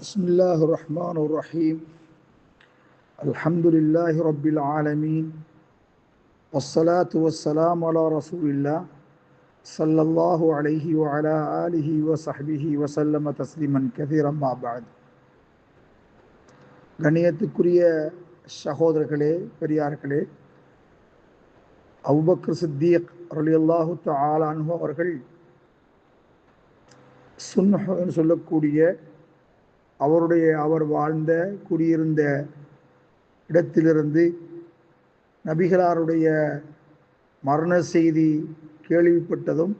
بسم الله الرحمن الرحيم الحمد لله رب العالمين والصلاة والسلام على رسول الله صلى الله عليه وعلى آله وصحبه وسلم تسليما كثيرا ما بعد கண்ணியத்துக்குரிய சகோதரர்களே பெரியார்களே அபுபக்கர் சித்திக் ரலியல்லாஹு தஆலா அன்ஹு அவர்கள் சுன்ஹ் என்று சொல்லக்கூடிய அவருடைய அவர் வாழ்ந்த குடியிருந்த இடத்திலிருந்து நபிகளாருடைய மரண செய்தி கேள்விப்பட்டதும்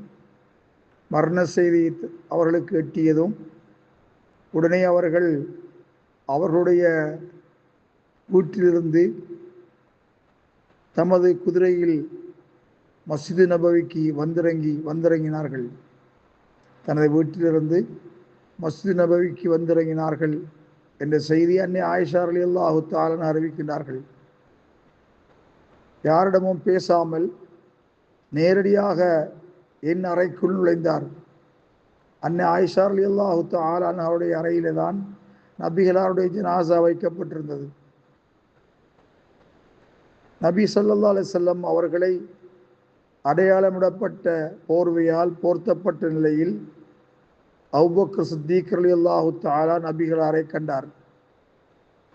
மரண செய்தி அவர்களுக்கு எட்டியதும் உடனே அவர்கள் அவர்களுடைய வீட்டிலிருந்து தமது குதிரையில் மசிது நபவிக்கு வந்திறங்கி வந்திறங்கினார்கள். தனது வீட்டிலிருந்து மஸ்ஜித் நபவிக்கு வந்திறங்கினார்கள் என்ற செய்தி அன்னை ஆயிஷா அலி அல்லாஹு தாலன் அறிவிக்கின்றார்கள். யாரிடமும் பேசாமல் நேரடியாக என் அறைக்குள் நுழைந்தார். அன்னை ஆயிஷா அலி அல்லாஹு தாலான் அவருடைய அறையிலே தான் நபிகளாருடைய ஜனாசா வைக்கப்பட்டிருந்தது. நபி சொல்லல்லா அலிசல்லம் அவர்களை அடையாளமிடப்பட்ட போர்வையால் போர்த்தப்பட்ட நிலையில் அபுபக்கர் சித்திக் அலி அல்லாஹு தாலா நபிகளாரை கண்டார்.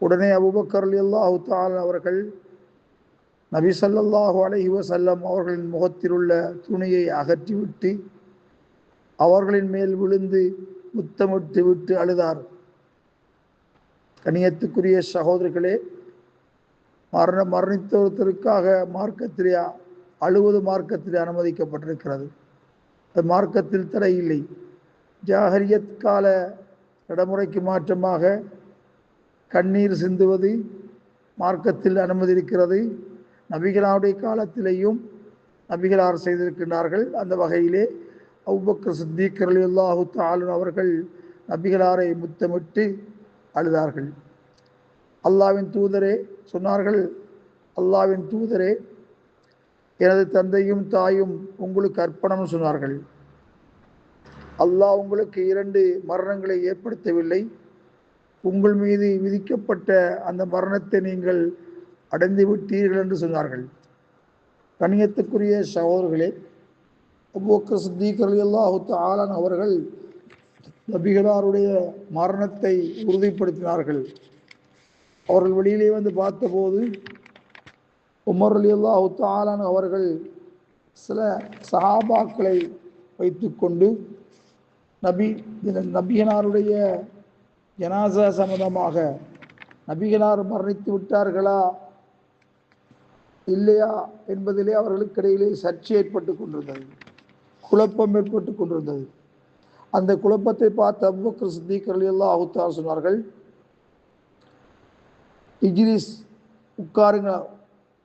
உடனே அபுபக்கர் அலி அல்லாஹு தாலா அவர்கள் நபி சல்லல்லாஹு அலஹி வசல்லம் அவர்களின் முகத்தில் உள்ள துணியை அகற்றிவிட்டு அவர்களின் மேல் விழுந்து முத்தமிட்டு விட்டு அழுதார். கணியத்துக்குரிய சகோதரர்களே மரண மரணித்தொருத்தருக்காக மார்க்கத்திலே அழுவது மார்க்கத்திலே அனுமதிக்கப்பட்டிருக்கிறது. அது மார்க்கத்தில் தடை இல்லை ஜாகரியத் கால நடைமுறைக்கு மாற்றமாக கண்ணீர் சிந்துவது மார்க்கத்தில் அனுமதி இருக்கிறது நபிகளாருடைய காலத்திலேயும் நபிகளார் செய்திருக்கின்றார்கள். அந்த வகையிலே அவ்வக்கர் சித்திகர்கள் அல்லாஹு தாலன் அவர்கள் நபிகளாரை முத்தமிட்டு அழுதார்கள். அல்லாவின் தூதரே சொன்னார்கள் அல்லாவின் தூதரே எனது தந்தையும் தாயும் உங்களுக்கு அர்ப்பணம் சொன்னார்கள். அல்லாஹ் உங்களுக்கு இரண்டு மரணங்களை ஏற்படுத்தவில்லை. உங்கள் மீது விதிக்கப்பட்ட அந்த மரணத்தை நீங்கள் அடைந்து விட்டீர்கள் என்று சொன்னார்கள். கணியத்துக்குரிய சகோதரர்களே அவ்வொக்க சித்திகர் அல்லாஹூத்து ஆலான் அவர்கள் நபிகளாருடைய மரணத்தை உறுதிப்படுத்தினார்கள். அவர்கள் வெளியிலே வந்து பார்த்தபோது உமர் அலி அல்லாஹூத்து ஆலான் அவர்கள் சில சஹாபாக்களை வைத்துக்கொண்டு நபி நபிகனாருடைய ஜனாசா சம்பந்தமாக நபிகனார் மரணித்து விட்டார்களா? இல்லையா? என்பதிலே அவர்களுக்கு இடையிலே சர்ச்சை ஏற்பட்டு கொண்டிருந்தது. குழப்பம் ஏற்பட்டு கொண்டிருந்தது. அந்த குழப்பத்தை பார்த்த அவ்வக்கர் சித்திகர்கள் எல்லாம் அவுத்தார் சொன்னார்கள் இஜிலிஸ் உட்காருங்க.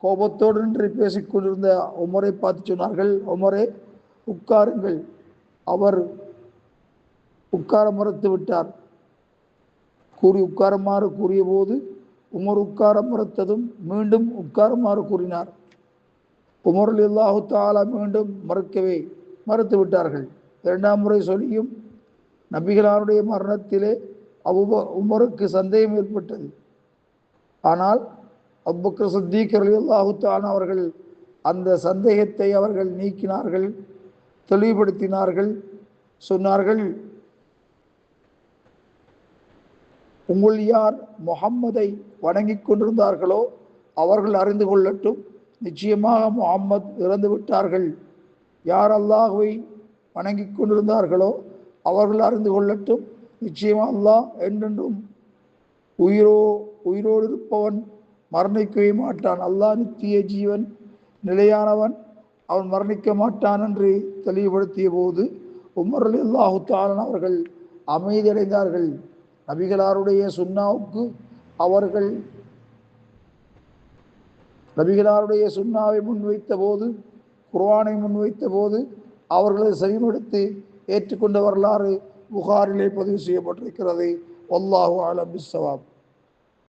கோபத்தோடு நின்று பேசிக்கொண்டிருந்த உமரை பார்த்து சொன்னார்கள் உமரே உட்காருங்கள். அவர் உட்கார மறுத்து விட்டார். கூறி உட்காரமாறு கூறிய போது உமர் உட்கார மறுத்ததும் மீண்டும் உட்காரமாறு கூறினார். உமர் இல்லாஹு தாலா மீண்டும் மறுக்கவே மறுத்து விட்டார்கள். இரண்டாம் முறை சொல்லியும் நபிகளாருடைய மரணத்திலே அவ்வ உமருக்கு சந்தேகம் ஏற்பட்டது. ஆனால் அப்புக்கர் சத்தீக்கர் அல்லாஹு அவர்கள் அந்த சந்தேகத்தை அவர்கள் நீக்கினார்கள் தெளிவுபடுத்தினார்கள் சொன்னார்கள். உங்கள் யார் முகம்மதை வணங்கி கொண்டிருந்தார்களோ அவர்கள் அறிந்து கொள்ளட்டும். நிச்சயமாக முகம்மது இறந்து விட்டார்கள். யார் அல்லாஹுவை வணங்கி கொண்டிருந்தார்களோ அவர்கள் அறிந்து கொள்ளட்டும். நிச்சயமாக அல்லாஹ் என்றென்றும் உயிரோ உயிரோடு இருப்பவன் மரணிக்கவே மாட்டான். அல்லாஹ் நித்திய ஜீவன் நிலையானவன். அவன் மரணிக்க மாட்டான் என்று தெளிவுபடுத்திய போது உமர் அலி அல்லாஹு தாலன் அவர்கள் அமைதியடைந்தார்கள். நபிகளாருடைய சுண்ணாவுக்கு அவர்கள் நபிகளாருடைய சுண்ணாவை முன்வைத்த போது குர்வானை முன்வைத்த போது அவர்களை செவிமடுத்து ஏற்றுக்கொண்ட வரலாறு புகாரிலே பதிவு செய்யப்பட்டிருக்கிறது. ஒல்லாஹு ஆலம் பிஸ்வாப்